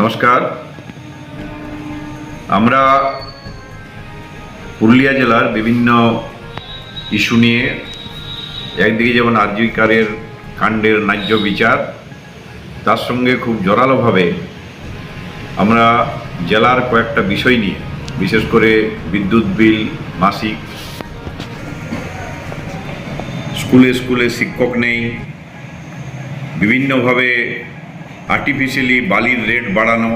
নমস্কার। আমরা পুরুলিয়া জেলার বিভিন্ন ইস্যু নিয়ে একদিকে যেমন আরজিকারের কাণ্ডের ন্যায্য বিচার, তার সঙ্গে খুব জোরালোভাবে আমরা জেলার কয়েকটা বিষয় নিয়ে, বিশেষ করে বিদ্যুৎ বিল, মাসিক, স্কুলে স্কুলে শিক্ষক নেই, বিভিন্নভাবে আর্টিফিশিয়ালি বালির রেট বাড়ানো,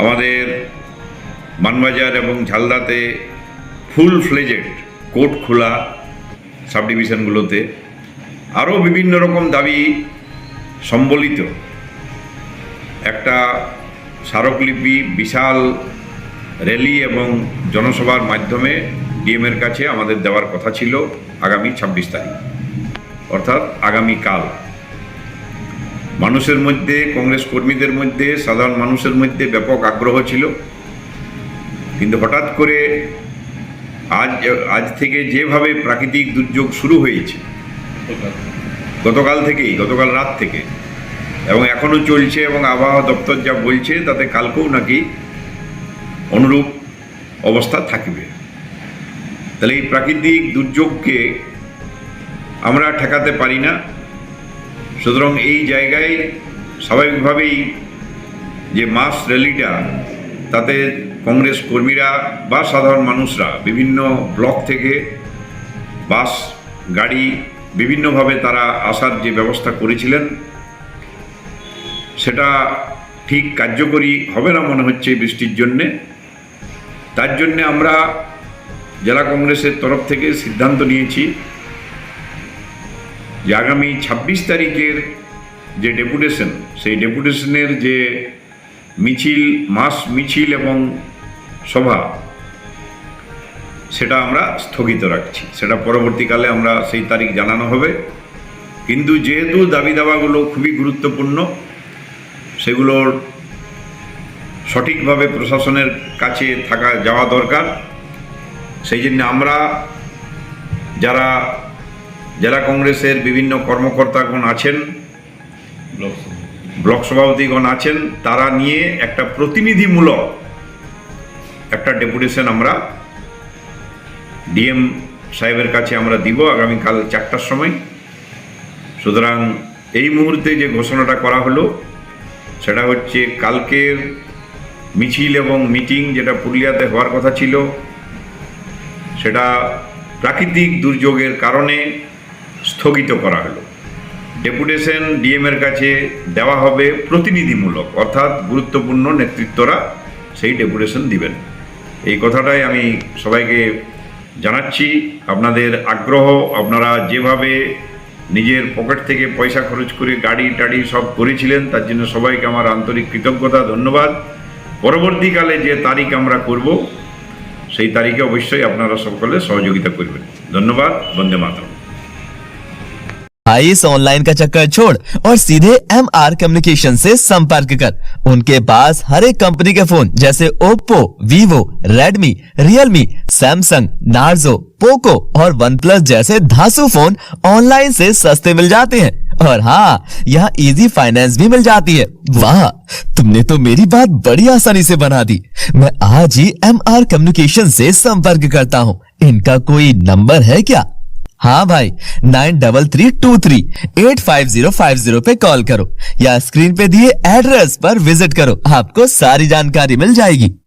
আমাদের মানবাজার এবং ঝালদাতে ফুল ফ্লেজেড কোর্ট খোলা সাব ডিভিশনগুলোতে আরও বিভিন্ন রকম দাবি সম্বলিত। একটা স্মারকলিপি বিশাল র্যালি এবং জনসভার মাধ্যমে ডিএমের কাছে আমাদের দেওয়ার কথা ছিল আগামী ছাব্বিশ তারিখ, অর্থাৎ আগামীকাল। মানুষের মধ্যে, কংগ্রেস কর্মীদের মধ্যে, সাধারণ মানুষের মধ্যে ব্যাপক আগ্রহ ছিল। কিন্তু হঠাৎ করে আজ আজ থেকে যেভাবে প্রাকৃতিক দুর্যোগ শুরু হয়েছে, গতকাল থেকেই, গতকাল রাত থেকে, এবং এখনও চলছে এবং আবহাওয়া দপ্তর যা বলছে, তাতে কালকেও নাকি অনুরূপ অবস্থা থাকবে। তাহলে এই প্রাকৃতিক দুর্যোগকে আমরা ঠেকাতে পারি না। সুতরাং এই জায়গায় স্বাভাবিকভাবেই যে মাস র্যালিটা, তাতে কংগ্রেস কর্মীরা বা সাধারণ মানুষরা বিভিন্ন ব্লক থেকে বাস, গাড়ি বিভিন্নভাবে তারা আসার যে ব্যবস্থা করেছিলেন, সেটা ঠিক কার্যকরী হবে না মনে হচ্ছে বৃষ্টির জন্যে। তার জন্যে আমরা জেলা কংগ্রেসের তরফ থেকে সিদ্ধান্ত নিয়েছি যে আগামী ছাব্বিশ তারিখের যে ডেপুটেশন, সেই ডেপুটেশনের যে মিছিল, মাস মিছিল এবং সভা, সেটা আমরা স্থগিত রাখছি। সেটা পরবর্তীকালে আমরা সেই তারিখ জানানো হবে। কিন্তু যেহেতু দাবি দাওয়াগুলো খুবই গুরুত্বপূর্ণ, সেগুলোর সঠিকভাবে প্রশাসনের কাছে থাকা, যাওয়া দরকার। সেই জন্য আমরা যারা জেলা কংগ্রেসের বিভিন্ন কর্মকর্তাগণ আছেন, ব্লক সভাপতিগণ আছেন, তারা নিয়ে একটা প্রতিনিধিমূলক একটা ডেপুটেশন আমরা ডিএম সাহেবের কাছে আমরা দিব আগামীকাল চারটার সময়। সুতরাং এই মুহূর্তে যে ঘোষণাটা করা হলো, সেটা হচ্ছে কালকের মিছিল এবং মিটিং যেটা পুরুলিয়াতে হওয়ার কথা ছিল, সেটা প্রাকৃতিক দুর্যোগের কারণে স্থগিত করা হলো। ডেপুটেশন ডিএমের কাছে দেওয়া হবে প্রতিনিধিমূলক, অর্থাৎ গুরুত্বপূর্ণ নেতৃত্বরা সেই ডেপুটেশন দিবেন। এই কথাটাই আমি সবাইকে জানাচ্ছি। আপনাদের আগ্রহ, আপনারা যেভাবে নিজের পকেট থেকে পয়সা খরচ করে গাড়ি, টাড়ি সব করেছিলেন, তার জন্য সবাইকে আমার আন্তরিক কৃতজ্ঞতা, ধন্যবাদ। পরবর্তীকালে যে তারিখ আমরা করব, সেই তারিখে অবশ্যই আপনারা সকলে সহযোগিতা করবেন। ধন্যবাদ, বন্দে মাতরম। भाई इस ऑनलाइन का चक्कर छोड़ और सीधे एम आर कम्युनिकेशन से संपर्क कर। उनके पास हर एक कंपनी के फ़ोन जैसे Oppo Vivo Redmi Realme Samsung Narzo Poco और वन प्लस जैसे धासु फ़ोन ऑनलाइन से सस्ते मिल जाते हैं। और हाँ यहाँ इजी फाइनेंस भी मिल जाती है। वाह, तुमने तो मेरी बात बड़ी आसानी से बना दी। मैं आज ही एम आर कम्युनिकेशन से संपर्क करता हूँ। इनका कोई नंबर है क्या? हाँ भाई, nine double three two three eight five zero five zero पे कॉल करो या स्क्रीन पे दिए एड्रेस पर विज़िट करो। आपको सारी जानकारी मिल जाएगी।